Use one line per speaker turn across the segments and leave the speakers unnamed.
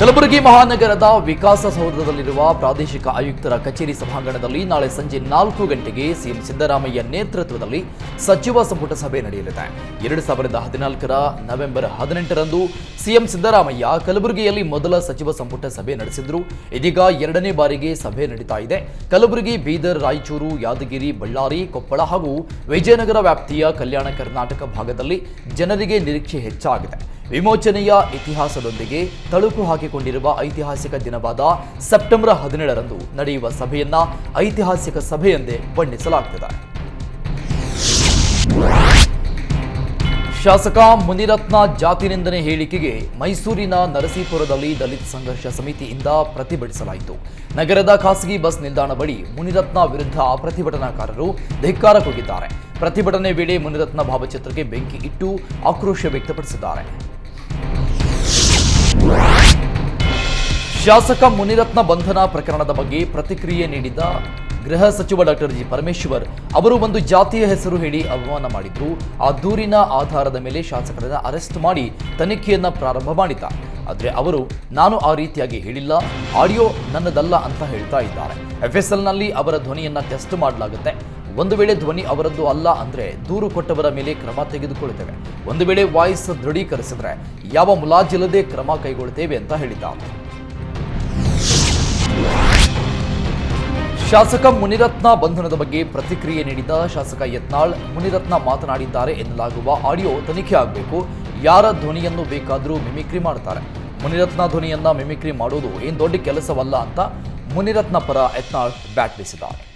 ಕಲಬುರಗಿ ಮಹಾನಗರದ ವಿಕಾಸಸೌಧದಲ್ಲಿರುವ ಪ್ರಾದೇಶಿಕ ಆಯುಕ್ತರ ಕಚೇರಿ ಸಭಾಂಗಣದಲ್ಲಿ ನಾಳೆ ಸಂಜೆ ನಾಲ್ಕು ಗಂಟೆಗೆ ಸಿಎಂ ಸಿದ್ದರಾಮಯ್ಯ ನೇತೃತ್ವದಲ್ಲಿ ಸಚಿವ ಸಂಪುಟ ಸಭೆ ನಡೆಯಲಿದೆ. ಎರಡು ಸಾವಿರದ ಹದಿನಾಲ್ಕರ ನವೆಂಬರ್ ಹದಿನೆಂಟರಂದು ಸಿಎಂ ಸಿದ್ದರಾಮಯ್ಯ ಕಲಬುರಗಿಯಲ್ಲಿ ಮೊದಲ ಸಚಿವ ಸಂಪುಟ ಸಭೆ ನಡೆಸಿದ್ರು. ಇದೀಗ ಎರಡನೇ ಬಾರಿಗೆ ಸಭೆ ನಡೀತಾ ಇದೆ. ಕಲಬುರಗಿ, ಬೀದರ್, ರಾಯಚೂರು, ಯಾದಗಿರಿ, ಬಳ್ಳಾರಿ, ಕೊಪ್ಪಳ ಹಾಗೂ ವಿಜಯನಗರ ವ್ಯಾಪ್ತಿಯ ಕಲ್ಯಾಣ ಕರ್ನಾಟಕ ಭಾಗದಲ್ಲಿ ಜನರಿಗೆ ನಿರೀಕ್ಷೆ ಹೆಚ್ಚಾಗಿದೆ. ವಿಮೋಚನೆಯ ಇತಿಹಾಸದೊಂದಿಗೆ ತಳುಕು ಹಾಕಿಕೊಂಡಿರುವ ಐತಿಹಾಸಿಕ ದಿನವಾದ ಸೆಪ್ಟೆಂಬರ್ ಹದಿನೇಳರಂದು ನಡೆಯುವ ಸಭೆಯನ್ನ ಐತಿಹಾಸಿಕ ಸಭೆ ಎಂದೇ ಶಾಸಕ ಮುನಿರತ್ನ ಜಾತಿ ನಿಂದನೆ ಹೇಳಿಕೆಗೆ ಮೈಸೂರಿನ ನರಸೀಪುರದಲ್ಲಿ ದಲಿತ ಸಂಘರ್ಷ ಸಮಿತಿಯಿಂದ ಪ್ರತಿಭಟಿಸಲಾಯಿತು. ನಗರದ ಖಾಸಗಿ ಬಸ್ ನಿಲ್ದಾಣ ಬಳಿ ಮುನಿರತ್ನ ವಿರುದ್ಧ ಪ್ರತಿಭಟನಾಕಾರರು ಧಿಕ್ಕಾರ ಕೂಗಿದ್ದಾರೆ ಪ್ರತಿಭಟನೆ ವೇಳೆ ಮುನಿರತ್ನ ಭಾವಚಿತ್ರಕ್ಕೆ ಬೆಂಕಿ ಇಟ್ಟು ಆಕ್ರೋಶ ವ್ಯಕ್ತಪಡಿಸಿದ್ದಾರೆ. ಶಾಸಕ ಮುನಿರತ್ನ ಬಂಧನ ಪ್ರಕರಣದ ಬಗ್ಗೆ ಪ್ರತಿಕ್ರಿಯೆ ನೀಡಿದ ಗೃಹ ಸಚಿವ ಡಾಕ್ಟರ್ ಜಿ ಪರಮೇಶ್ವರ್, ಅವರು ಒಂದು ಜಾತಿಯ ಹೆಸರು ಹೇಳಿ ಅವಮಾನ ಮಾಡಿದ್ರು. ಆ ದೂರಿನ ಆಧಾರದ ಮೇಲೆ ಶಾಸಕರನ್ನು ಅರೆಸ್ಟ್ ಮಾಡಿ ತನಿಖೆಯನ್ನ ಪ್ರಾರಂಭ ಮಾಡಿದ್ದ. ಆದರೆ ಅವರು, ನಾನು ಆ ರೀತಿಯಾಗಿ ಹೇಳಿಲ್ಲ, ಆಡಿಯೋ ನನ್ನದಲ್ಲ ಅಂತ ಹೇಳ್ತಾ ಇದ್ದಾರೆ. ಎಫ್ಎಸ್ಎಲ್ನಲ್ಲಿ ಅವರ ಧ್ವನಿಯನ್ನ ಟೆಸ್ಟ್ ಮಾಡಲಾಗುತ್ತೆ. ಒಂದು ವೇಳೆ ಧ್ವನಿ ಅವರದ್ದು ಅಲ್ಲ ಅಂದ್ರೆ ದೂರು ಕೊಟ್ಟವರ ಮೇಲೆ ಕ್ರಮ ತೆಗೆದುಕೊಳ್ಳುತ್ತೇವೆ. ಒಂದು ವೇಳೆ ವಾಯ್ಸ್ ದೃಢೀಕರಿಸಿದ್ರೆ ಯಾವ ಮುಲಾಜಿಲ್ಲದೆ ಕ್ರಮ ಕೈಗೊಳ್ಳುತ್ತೇವೆ ಅಂತ ಹೇಳಿದ್ದ. ಶಾಸಕ ಮುನಿರತ್ನ ಬಂಧನದ ಬಗ್ಗೆ ಪ್ರತಿಕ್ರಿಯೆ ನೀಡಿದ ಶಾಸಕ ಯತ್ನಾಳ್, ಮುನಿರತ್ನ ಮಾತನಾಡಿದ್ದಾರೆ ಎನ್ನಲಾಗುವ ಆಡಿಯೋ ತನಿಖೆ ಆಗಬೇಕು, ಯಾರ ಧ್ವನಿಯನ್ನು ಬೇಕಾದರೂ ಮಿಮಿಕ್ರಿ ಮಾಡ್ತಾರೆ ಮುನಿರತ್ನ ಧ್ವನಿಯನ್ನ ಮಿಮಿಕ್ರಿ ಮಾಡೋದು ಏನು ದೊಡ್ಡ ಕೆಲಸವಲ್ಲ ಅಂತ ಮುನಿರತ್ನ ಪರ ಯತ್ನಾಳ್ ಬ್ಯಾಟ್ ಬೀಸಿದ್ದಾರೆ.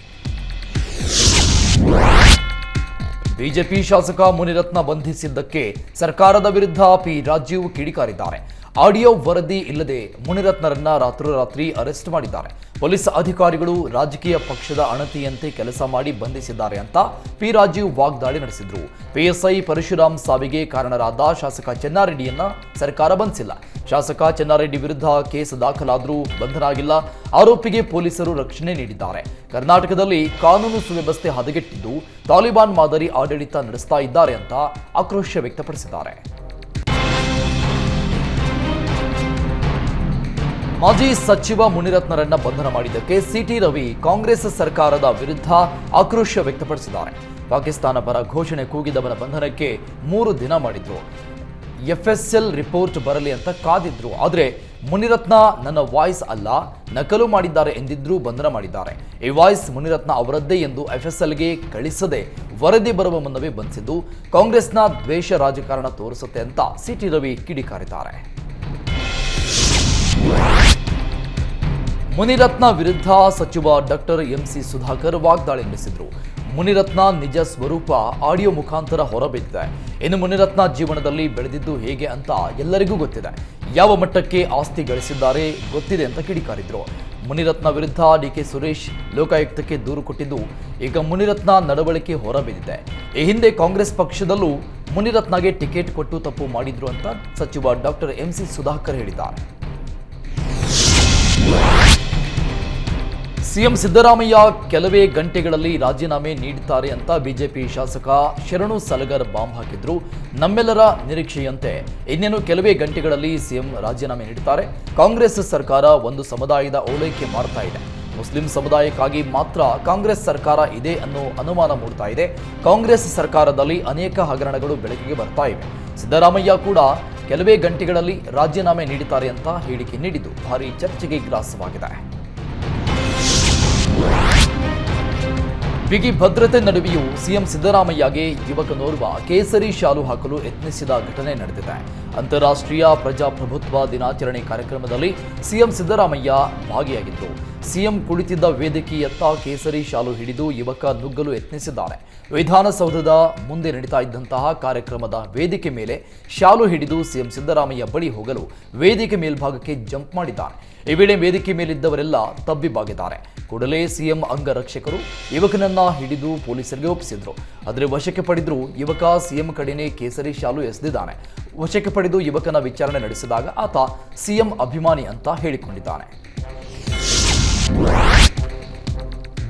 ಬಿಜೆಪಿ ಶಾಸಕ ಮುನಿರತ್ನ ಬಂಧಿಸಿದ್ದಕ್ಕೆ ಸರ್ಕಾರದ ವಿರುದ್ಧ ಪಿ ರಾಜೀವ್ ಕಿಡಿಕಾರಿದ್ದಾರೆ. ಆಡಿಯೋ ವರದಿ ಇಲ್ಲದೆ ಮುನಿರತ್ನರನ್ನ ರಾತ್ರೋರಾತ್ರಿ ಅರೆಸ್ಟ್ ಮಾಡಿದ್ದಾರೆ. ಪೊಲೀಸ್ ಅಧಿಕಾರಿಗಳು ರಾಜಕೀಯ ಪಕ್ಷದ ಅಣತಿಯಂತೆ ಕೆಲಸ ಮಾಡಿ ಬಂಧಿಸಿದ್ದಾರೆ ಅಂತ ಪಿ ರಾಜೀವ್ ವಾಗ್ದಾಳಿ ನಡೆಸಿದ್ರು. ಪಿಎಸ್ಐ ಪರಶುರಾಮ್ ಸಾವಿಗೆ ಕಾರಣರಾದ ಶಾಸಕ ಚೆನ್ನಾರೆಡ್ಡಿಯನ್ನ ಸರ್ಕಾರ ಬಂಧಿಸಿಲ್ಲ. ಶಾಸಕ ಚೆನ್ನಾರೆಡ್ಡಿ ವಿರುದ್ಧ ಕೇಸ್ ದಾಖಲಾದರೂ ಬಂಧನ ಆಗಿಲ್ಲ ಆರೋಪಿಗೆ ಪೊಲೀಸರು ರಕ್ಷಣೆ ನೀಡಿದ್ದಾರೆ. ಕರ್ನಾಟಕದಲ್ಲಿ ಕಾನೂನು ಸುವ್ಯವಸ್ಥೆ ಹದಗೆಟ್ಟಿದ್ದು, ತಾಲಿಬಾನ್ ಮಾದರಿ ಆಡಳಿತ ನಡೆಸ್ತಾ ಇದ್ದಾರೆ ಅಂತ ಆಕ್ರೋಶ ವ್ಯಕ್ತಪಡಿಸಿದ್ದಾರೆ. ಮಾಜಿ ಸಚಿವ ಮುನಿರತ್ನರನ್ನ ಬಂಧನ ಮಾಡಿದ್ದಕ್ಕೆ ಸಿಟಿ ರವಿ ಕಾಂಗ್ರೆಸ್ ಸರ್ಕಾರದ ವಿರುದ್ಧ ಆಕ್ರೋಶ ವ್ಯಕ್ತಪಡಿಸಿದ್ದಾರೆ. ಪಾಕಿಸ್ತಾನ ಪರ ಘೋಷಣೆ ಕೂಗಿದವರ ಬಂಧನಕ್ಕೆ ಮೂರು ದಿನ ಮಾಡಿದ್ರು. ಎಫ್ಎಸ್ಎಲ್ ರಿಪೋರ್ಟ್ ಬರಲಿ ಅಂತ ಕಾದಿದ್ರು. ಆದರೆ ಮುನಿರತ್ನ ನನ್ನ ವಾಯ್ಸ್ ಅಲ್ಲ, ನಕಲು ಮಾಡಿದ್ದಾರೆ ಎಂದಿದ್ರೂ ಬಂಧನ ಮಾಡಿದ್ದಾರೆ. ಈ ವಾಯ್ಸ್ ಮುನಿರತ್ನ ಅವರದ್ದೇ ಎಂದು ಎಫ್ಎಸ್ಎಲ್ಗೆ ಕಳಿಸದೆ ವರದಿ ಬರುವ ಮುನ್ನವೇ ಬಂಧಿಸಿದ್ದು ಕಾಂಗ್ರೆಸ್ನ ದ್ವೇಷ ರಾಜಕಾರಣ ತೋರಿಸುತ್ತೆ ಅಂತ ಸಿಟಿ ರವಿ ಕಿಡಿಕಾರಿದ್ದಾರೆ. ಮುನಿರತ್ನ ವಿರುದ್ಧ ಸಚಿವ ಡಾಕ್ಟರ್ ಎಂಸಿ ಸುಧಾಕರ್ ವಾಗ್ದಾಳಿ ನಡೆಸಿದರು. ಮುನಿರತ್ನ ನಿಜ ಸ್ವರೂಪ ಆಡಿಯೋ ಮುಖಾಂತರ ಹೊರಬಿದ್ದಿದೆ. ಇನ್ನು ಮುನಿರತ್ನ ಜೀವನದಲ್ಲಿ ಬೆಳೆದಿದ್ದು ಹೇಗೆ ಅಂತ ಎಲ್ಲರಿಗೂ ಗೊತ್ತಿದೆ. ಯಾವ ಮಟ್ಟಕ್ಕೆ ಆಸ್ತಿ ಗಳಿಸಿದ್ದಾರೆ ಗೊತ್ತಿದೆ ಅಂತ ಕಿಡಿಕಾರಿದ್ರು. ಮುನಿರತ್ನ ವಿರುದ್ಧ ಡಿ ಕೆ ಸುರೇಶ್ ಲೋಕಾಯುಕ್ತಕ್ಕೆ ದೂರು ಕೊಟ್ಟಿದ್ದು, ಈಗ ಮುನಿರತ್ನ ನಡವಳಿಕೆ ಹೊರಬಿದ್ದಿದೆ. ಈ ಹಿಂದೆ ಕಾಂಗ್ರೆಸ್ ಪಕ್ಷದಲ್ಲೂ ಮುನಿರತ್ನಗೆ ಟಿಕೆಟ್ ಕೊಟ್ಟು ತಪ್ಪು ಮಾಡಿದ್ರು ಅಂತ ಸಚಿವ ಡಾಕ್ಟರ್ ಎಂಸಿ ಸುಧಾಕರ್ ಹೇಳಿದ್ದಾರೆ. ಸಿಎಂ ಸಿದ್ದರಾಮಯ್ಯ ಕೆಲವೇ ಗಂಟೆಗಳಲ್ಲಿ ರಾಜೀನಾಮೆ ನೀಡುತ್ತಾರೆ ಅಂತ ಬಿಜೆಪಿ ಶಾಸಕ ಶರಣು ಸಲಗರ್ ಬಾಂಬ್ ಹಾಕಿದ್ರು. ನಮ್ಮೆಲ್ಲರ ನಿರೀಕ್ಷೆಯಂತೆ ಇನ್ನೇನು ಕೆಲವೇ ಗಂಟೆಗಳಲ್ಲಿ ಸಿಎಂ ರಾಜೀನಾಮೆ ನೀಡುತ್ತಾರೆ. ಕಾಂಗ್ರೆಸ್ ಸರ್ಕಾರ ಒಂದು ಸಮುದಾಯದ ಓಲೈಕೆ ಮಾಡ್ತಾ ಇದೆ. ಮುಸ್ಲಿಂ ಸಮುದಾಯಕ್ಕಾಗಿ ಮಾತ್ರ ಕಾಂಗ್ರೆಸ್ ಸರ್ಕಾರ ಇದೆ ಅನ್ನೋ ಅನುಮಾನ ಮೂಡ್ತಾ ಇದೆ. ಕಾಂಗ್ರೆಸ್ ಸರ್ಕಾರದಲ್ಲಿ ಅನೇಕ ಹಗರಣಗಳು ಬೆಳಕಿಗೆ ಬರ್ತಾ ಇವೆ. ಸಿದ್ದರಾಮಯ್ಯ ಕೂಡ ಕೆಲವೇ ಗಂಟೆಗಳಲ್ಲಿ ರಾಜೀನಾಮೆ ನೀಡುತ್ತಾರೆ ಅಂತ ಹೇಳಿಕೆ ನೀಡಿದ್ದು. ಭಾರಿ ಚರ್ಚೆಗೆ ಗ್ರಾಸವಾಗಿದೆ. ಬಿಗಿ ಭದ್ರತೆ ನಡುವೆಯೂ ಸಿಎಂ ಸಿದ್ದರಾಮಯ್ಯಗೆ ಯುವಕನೋರ್ವ ಕೇಸರಿ ಶಾಲು ಹಾಕಲು ಯತ್ನಿಸಿದ ಘಟನೆ ನಡೆದಿದೆ. ಅಂತಾರಾಷ್ಟ್ರೀಯ ಪ್ರಜಾಪ್ರಭುತ್ವ ದಿನಾಚರಣೆ ಕಾರ್ಯಕ್ರಮದಲ್ಲಿ ಸಿಎಂ ಸಿದ್ದರಾಮಯ್ಯ ಭಾಗಿಯಾಗಿದ್ದು ಸಿಎಂ ಕುಳಿತಿದ್ದ ವೇದಿಕೆಯತ್ತ ಕೇಸರಿ ಶಾಲು ಹಿಡಿದು ಯುವಕ ನುಗ್ಗಲು ಯತ್ನಿಸಿದ್ದಾನೆ ವಿಧಾನಸೌಧದ ಮುಂದೆ ನಡೀತಾ ಇದ್ದಂತಹ ಕಾರ್ಯಕ್ರಮದ ವೇದಿಕೆ ಮೇಲೆ ಶಾಲು ಹಿಡಿದು ಸಿಎಂ ಸಿದ್ದರಾಮಯ್ಯ ಬಳಿ ಹೋಗಲು ವೇದಿಕೆ ಮೇಲ್ಭಾಗಕ್ಕೆ ಜಂಪ್ ಮಾಡಿದ್ದಾನೆ ಈ ವೇಳೆ ವೇದಿಕೆ ಮೇಲಿದ್ದವರೆಲ್ಲ ತಬ್ಬಿಬ್ಬಾಗಿದ್ದಾರೆ. ಕೂಡಲೇ ಸಿಎಂ ಅಂಗರಕ್ಷಕರು ಯುವಕನನ್ನ ಹಿಡಿದು ಪೊಲೀಸರಿಗೆ ಒಪ್ಪಿಸಿದ್ರು. ಆದರೆ ವಶಕ್ಕೆ ಪಡೆದ್ರು ಯುವಕ ಸಿಎಂ ಕಡೆನೇ ಕೇಸರಿ ಶಾಲು ಎಸೆದಿದ್ದಾನೆ. ವಶಕ್ಕೆ ಪಡೆದು ಯುವಕನ ವಿಚಾರಣೆ ನಡೆಸಿದಾಗ ಆತ ಸಿಎಂ ಅಭಿಮಾನಿ ಅಂತ ಹೇಳಿಕೊಂಡಿದ್ದಾನೆ.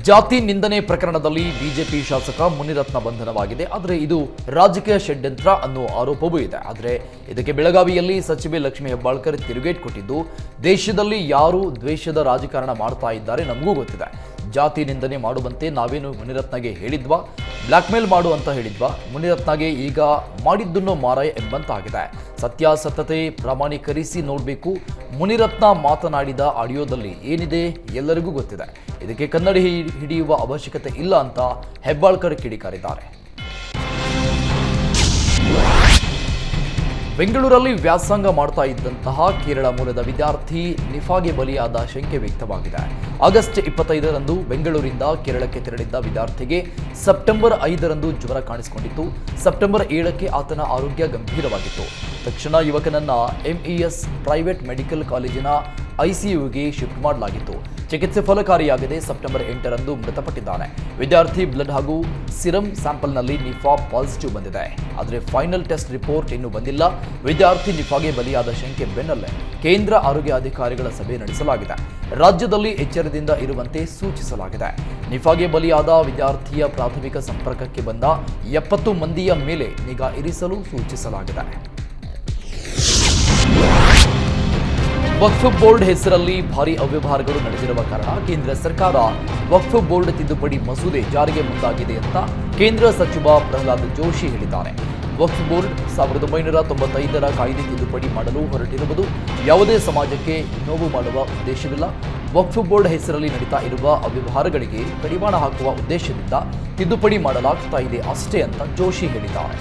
ಜಾತಿ ನಿಂದನೆ ಪ್ರಕರಣದಲ್ಲಿ ಬಿಜೆಪಿ ಶಾಸಕ ಮುನಿರತ್ನ ಬಂಧನವಾಗಿದೆ. ಆದರೆ ಇದು ರಾಜಕೀಯ ಷಡ್ಯಂತ್ರ ಅನ್ನೋ ಆರೋಪವೂ ಇದೆ. ಆದರೆ ಇದಕ್ಕೆ ಬೆಳಗಾವಿಯಲ್ಲಿ ಸಚಿವೆ ಲಕ್ಷ್ಮಿ ಹೆಬ್ಬಾಳ್ಕರ್ ತಿರುಗೇಟ್ ಕೊಟ್ಟಿದ್ದು, ದೇಶದಲ್ಲಿ ಯಾರು ದ್ವೇಷದ ರಾಜಕಾರಣ ಮಾಡ್ತಾ ಇದ್ದಾರೆ ನಮಗೂ ಗೊತ್ತಿದೆ. ಜಾತಿ ನಿಂದನೆ ಮಾಡುವಂತೆ ನಾವೇನು ಮುನಿರತ್ನಗೆ ಹೇಳಿದ್ವಾ? ಬ್ಲ್ಯಾಕ್ಮೇಲ್ ಮಾಡು ಅಂತ ಹೇಳಿದ್ವಾ? ಮುನಿರತ್ನಗೆ ಈಗ ಮಾಡಿದ್ದನ್ನು ಮಾರಾಯ ಎಂಬಂತಾಗಿದೆ. ಸತ್ಯಾಸತ್ಯತೆ ಪ್ರಮಾಣೀಕರಿಸಿ ನೋಡಬೇಕು. ಮುನಿರತ್ನ ಮಾತನಾಡಿದ ಆಡಿಯೋದಲ್ಲಿ ಏನಿದೆ ಎಲ್ಲರಿಗೂ ಗೊತ್ತಿದೆ. ಇದಕ್ಕೆ ಕನ್ನಡಿ ಹಿಡಿಯುವ ಅವಶ್ಯಕತೆ ಇಲ್ಲ ಅಂತ ಹೆಬ್ಬಾಳ್ಕರ್ ಕಿಡಿಕಾರಿದ್ದಾರೆ. ಬೆಂಗಳೂರಲ್ಲಿ ವ್ಯಾಸಂಗ ಮಾಡ್ತಾ ಇದ್ದಂತಹ ಕೇರಳ ಮೂಲದ ವಿದ್ಯಾರ್ಥಿ ನಿಫಾಗೆ ಬಲಿಯಾದ ಶಂಕೆ ವ್ಯಕ್ತವಾಗಿದೆ. ಆಗಸ್ಟ್ ಇಪ್ಪತ್ತೈದರಂದು ಬೆಂಗಳೂರಿಂದ ಕೇರಳಕ್ಕೆ ತೆರಳಿದ್ದ ವಿದ್ಯಾರ್ಥಿಗೆ ಸೆಪ್ಟೆಂಬರ್ ಐದರಂದು ಜ್ವರ ಕಾಣಿಸಿಕೊಂಡಿತ್ತು. ಸೆಪ್ಟೆಂಬರ್ ಏಳಕ್ಕೆ ಆತನ ಆರೋಗ್ಯ ಗಂಭೀರವಾಗಿತ್ತು. ತಕ್ಷಣ ಯುವಕನನ್ನ ಎಂಇಎಸ್ ಪ್ರೈವೇಟ್ ಮೆಡಿಕಲ್ ಕಾಲೇಜಿನ ಐಸಿಯುಗೆ ಶಿಫ್ಟ್ ಮಾಡಲಾಗಿತ್ತು ಚಿಕಿತ್ಸೆ ಫಲಕಾರಿಯಾಗದೆ ಸೆಪ್ಟೆಂಬರ್ ಎಂಟರಂದು ಮೃತಪಟ್ಟಿದ್ದಾನೆ. ವಿದ್ಯಾರ್ಥಿ ಬ್ಲಡ್ ಹಾಗೂ ಸಿರಮ್ ಸ್ಯಾಂಪಲ್ನಲ್ಲಿ ನಿಫಾ ಪಾಸಿಟಿವ್ ಬಂದಿದೆ. ಆದರೆ ಫೈನಲ್ ಟೆಸ್ಟ್ ರಿಪೋರ್ಟ್ ಇನ್ನೂ ಬಂದಿಲ್ಲ. ವಿದ್ಯಾರ್ಥಿ ನಿಫಾಗೆ ಬಲಿಯಾದ ಶಂಕೆ ಬೆನ್ನಲ್ಲೇ ಕೇಂದ್ರ ಆರೋಗ್ಯ ಅಧಿಕಾರಿಗಳ ಸಭೆ ನಡೆಸಲಾಗಿದೆ. ರಾಜ್ಯದಲ್ಲಿ ಎಚ್ಚರದಿಂದ ಇರುವಂತೆ ಸೂಚಿಸಲಾಗಿದೆ. ನಿಫಾಗೆ ಬಲಿಯಾದ ವಿದ್ಯಾರ್ಥಿಯ ಪ್ರಾಥಮಿಕ ಸಂಪರ್ಕಕ್ಕೆ ಬಂದ ಎಪ್ಪತ್ತು ಮಂದಿಯ ಮೇಲೆ ನಿಗಾ ಇರಿಸಲು ಸೂಚಿಸಲಾಗಿದೆ. ವಕ್ಫ್ ಬೋರ್ಡ್ ಹೆಸರಲ್ಲಿ ಭಾರಿ ಅವ್ಯವಹಾರಗಳು ನಡೆದಿರುವ ಕಾರಣ ಕೇಂದ್ರ ಸರ್ಕಾರ ವಕ್ಫ್ ಬೋರ್ಡ್ ತಿದ್ದುಪಡಿ ಮಸೂದೆ ಜಾರಿಗೆ ಮುಂದಾಗಿದೆ ಅಂತ ಕೇಂದ್ರ ಸಚಿವ ಪ್ರಹ್ಲಾದ್ ಜೋಶಿ ಹೇಳಿದ್ದಾರೆ. ವಕ್ಫ್ ಬೋರ್ಡ್ ಸಾವಿರದ ಒಂಬೈನೂರ ತೊಂಬತ್ತೈದರ ಕಾಯ್ದೆ ತಿದ್ದುಪಡಿ ಮಾಡಲು ಹೊರಟಿರುವುದು ಯಾವುದೇ ಸಮಾಜಕ್ಕೆ ನೋವು ಮಾಡುವ ಉದ್ದೇಶವಿಲ್ಲ. ವಕ್ಫ್ ಬೋರ್ಡ್ ಹೆಸರಲ್ಲಿ ನಡೀತಾ ಇರುವ ಅವ್ಯವಹಾರಗಳಿಗೆ ಕಡಿವಾಣ ಹಾಕುವ ಉದ್ದೇಶದಿಂದ ತಿದ್ದುಪಡಿ ಮಾಡಲಾಗ್ತಾ ಇದೆ ಅಷ್ಟೇ ಅಂತ ಜೋಶಿ ಹೇಳಿದ್ದಾರೆ.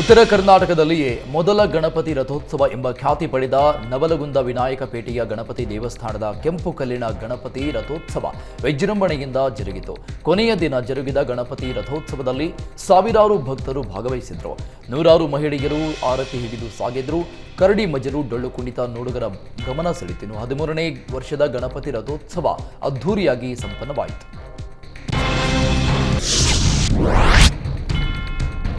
ಉತ್ತರ ಕರ್ನಾಟಕದಲ್ಲಿಯೇ ಮೊದಲ ಗಣಪತಿ ರಥೋತ್ಸವ ಎಂಬ ಖ್ಯಾತಿ ಪಡೆದ ನವಲಗುಂದ ವಿನಾಯಕ ಪೇಟೆಯ ಗಣಪತಿ ದೇವಸ್ಥಾನದ ಕೆಂಪು ಕಲ್ಲಿನ ಗಣಪತಿ ರಥೋತ್ಸವ ವಿಜೃಂಭಣೆಯಿಂದ ಜರುಗಿತು. ಕೊನೆಯ ದಿನ ಜರುಗಿದ ಗಣಪತಿ ರಥೋತ್ಸವದಲ್ಲಿ ಸಾವಿರಾರು ಭಕ್ತರು ಭಾಗವಹಿಸಿದ್ರು. ನೂರಾರು ಮಹಿಳೆಯರು ಆರತಿ ಹಿಡಿದು ಸಾಗಿದ್ರು. ಕರಡಿ ಮಜರು, ಡೊಳ್ಳು ಕುಣಿತ ನೋಡುಗರ ಗಮನ ಸೆಳೆತಿನು ಹದಿಮೂರನೇ ವರ್ಷದ ಗಣಪತಿ ರಥೋತ್ಸವ ಅದ್ಧೂರಿಯಾಗಿ ಸಂಪನ್ನವಾಯಿತು.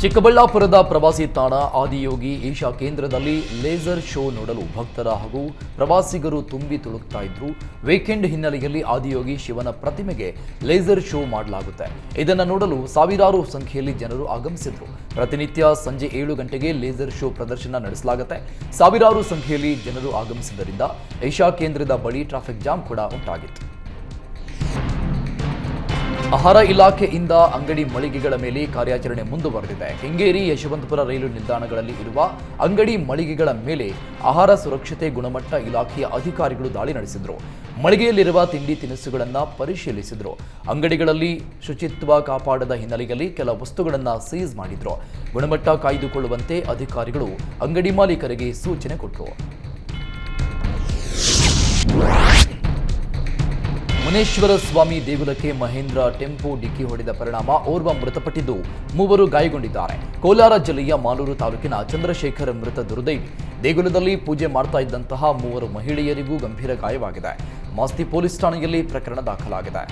ಚಿಕ್ಕಬಳ್ಳಾಪುರದ ಪ್ರವಾಸಿ ತಾಣ ಆದಿಯೋಗಿ ಏಷ್ಯಾ ಕೇಂದ್ರದಲ್ಲಿ ಲೇಸರ್ ಶೋ ನೋಡಲು ಭಕ್ತರ ಹಾಗೂ ಪ್ರವಾಸಿಗರು ತುಂಬಿ ತುಳುಕ್ತಾ ಇದ್ರು. ವೀಕೆಂಡ್ ಹಿನ್ನೆಲೆಯಲ್ಲಿ ಆದಿಯೋಗಿ ಶಿವನ ಪ್ರತಿಮೆಗೆ ಲೇಸರ್ ಶೋ ಮಾಡಲಾಗುತ್ತೆ. ಇದನ್ನು ನೋಡಲು ಸಾವಿರಾರು ಸಂಖ್ಯೆಯಲ್ಲಿ ಜನರು ಆಗಮಿಸಿದ್ರು. ಪ್ರತಿನಿತ್ಯ ಸಂಜೆ ಏಳು ಗಂಟೆಗೆ ಲೇಸರ್ ಶೋ ಪ್ರದರ್ಶನ ನಡೆಸಲಾಗುತ್ತೆ. ಸಾವಿರಾರು ಸಂಖ್ಯೆಯಲ್ಲಿ ಜನರು ಆಗಮಿಸಿದ್ದರಿಂದ ಏಷ್ಯಾ ಕೇಂದ್ರದ ಬಳಿ ಟ್ರಾಫಿಕ್ ಜಾಮ್ ಕೂಡ ಉಂಟಾಗಿತ್ತು. ಆಹಾರ ಇಲಾಖೆಯಿಂದ ಅಂಗಡಿ ಮಳಿಗೆಗಳ ಮೇಲೆ ಕಾರ್ಯಾಚರಣೆ ಮುಂದುವರೆದಿದೆ. ಕೆಂಗೇರಿ, ಯಶವಂತಪುರ ರೈಲು ನಿಲ್ದಾಣಗಳಲ್ಲಿ ಇರುವ ಅಂಗಡಿ ಮಳಿಗೆಗಳ ಮೇಲೆ ಆಹಾರ ಸುರಕ್ಷತೆ ಗುಣಮಟ್ಟ ಇಲಾಖೆಯ ಅಧಿಕಾರಿಗಳು ದಾಳಿ ನಡೆಸಿದ್ರು. ಮಳಿಗೆಯಲ್ಲಿರುವ ತಿಂಡಿ ತಿನಿಸುಗಳನ್ನು ಪರಿಶೀಲಿಸಿದರು. ಅಂಗಡಿಗಳಲ್ಲಿ ಶುಚಿತ್ವ ಕಾಪಾಡದ ಹಿನ್ನೆಲೆಯಲ್ಲಿ ಕೆಲ ವಸ್ತುಗಳನ್ನು ಸೀಸ್ ಮಾಡಿದ್ರು. ಗುಣಮಟ್ಟ ಕಾಯ್ದುಕೊಳ್ಳುವಂತೆ ಅಧಿಕಾರಿಗಳು ಅಂಗಡಿ ಮಾಲೀಕರಿಗೆ ಸೂಚನೆ ಕೊಟ್ಟರು ಮುನೇಶ್ವರ ಸ್ವಾಮಿ ದೇಗುಲಕ್ಕೆ ಮಹೇಂದ್ರ ಟೆಂಪೋ ಡಿಕ್ಕಿ ಹೊಡೆದ ಪರಿಣಾಮ ಓರ್ವ ಮೃತಪಟ್ಟಿದ್ದು ಮೂವರು ಗಾಯಗೊಂಡಿದ್ದಾರೆ. ಕೋಲಾರ ಜಿಲ್ಲೆಯ ಮಾಲೂರು ತಾಲೂಕಿನ ಚಂದ್ರಶೇಖರ್ ಮೃತ ದುರ್ದೈವಿ ದೇಗುಲದಲ್ಲಿ ಪೂಜೆ ಮಾಡ್ತಾ ಇದ್ದಂತಹ ಮೂವರು ಮಹಿಳೆಯರಿಗೂ ಗಂಭೀರ ಗಾಯವಾಗಿದೆ. ಮಾಸ್ತಿ ಪೊಲೀಸ್ ಠಾಣೆಯಲ್ಲಿ ಪ್ರಕರಣ ದಾಖಲಾಗಿದೆ.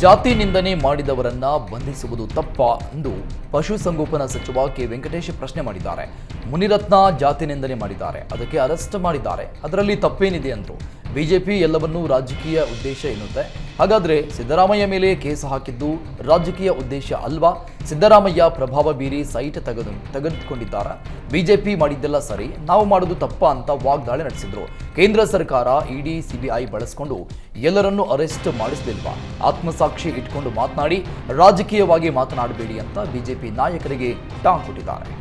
ಜಾತಿ ನಿಂದನೆ ಮಾಡಿದವರನ್ನ ಬಂಧಿಸುವುದು ತಪ್ಪ ಎಂದು ಪಶುಸಂಗೋಪನಾ ಸಚಿವ ಕೆ ವೆಂಕಟೇಶ್ ಪ್ರಶ್ನೆ ಮಾಡಿದ್ದಾರೆ. ಮುನಿರತ್ನ ಜಾತಿ ನಿಂದನೆ ಮಾಡಿದ್ದಾರೆ. ಅದಕ್ಕೆ ಅರೆಸ್ಟ್ ಮಾಡಿದ್ದಾರೆ. ಅದರಲ್ಲಿ ತಪ್ಪೇನಿದೆ ಅಂದ್ರು. ಬಿಜೆಪಿ ಎಲ್ಲವನ್ನೂ ರಾಜಕೀಯ ಉದ್ದೇಶ ಎನ್ನುತ್ತೆ. ಹಾಗಾದ್ರೆ ಸಿದ್ದರಾಮಯ್ಯ ಮೇಲೆ ಕೇಸ್ ಹಾಕಿದ್ದು ರಾಜಕೀಯ ಉದ್ದೇಶ ಅಲ್ವಾ? ಸಿದ್ದರಾಮಯ್ಯ ಪ್ರಭಾವ ಬೀರಿ ಸೈಟ್ ತೆಗೆದು ತೆಗೆದುಕೊಂಡಿದ್ದಾರ. ಬಿಜೆಪಿ ಮಾಡಿದ್ದೆಲ್ಲ ಸರಿ, ನಾವು ಮಾಡೋದು ತಪ್ಪ ಅಂತ ವಾಗ್ದಾಳಿ ನಡೆಸಿದ್ರು. ಕೇಂದ್ರ ಸರ್ಕಾರ ಇಡಿ ಸಿಬಿಐ ಬಳಸಿಕೊಂಡು ಎಲ್ಲರನ್ನೂ ಅರೆಸ್ಟ್ ಮಾಡಿಸಲಿಲ್ವಾ ಆತ್ಮಸಾಕ್ಷಿ ಇಟ್ಕೊಂಡು ಮಾತನಾಡಿ, ರಾಜಕೀಯವಾಗಿ ಮಾತನಾಡಬೇಡಿ ಅಂತ ಬಿಜೆಪಿ ನಾಯಕರಿಗೆ ಟಾಂಗ್ ಕೊಟ್ಟಿದ್ದಾರೆ.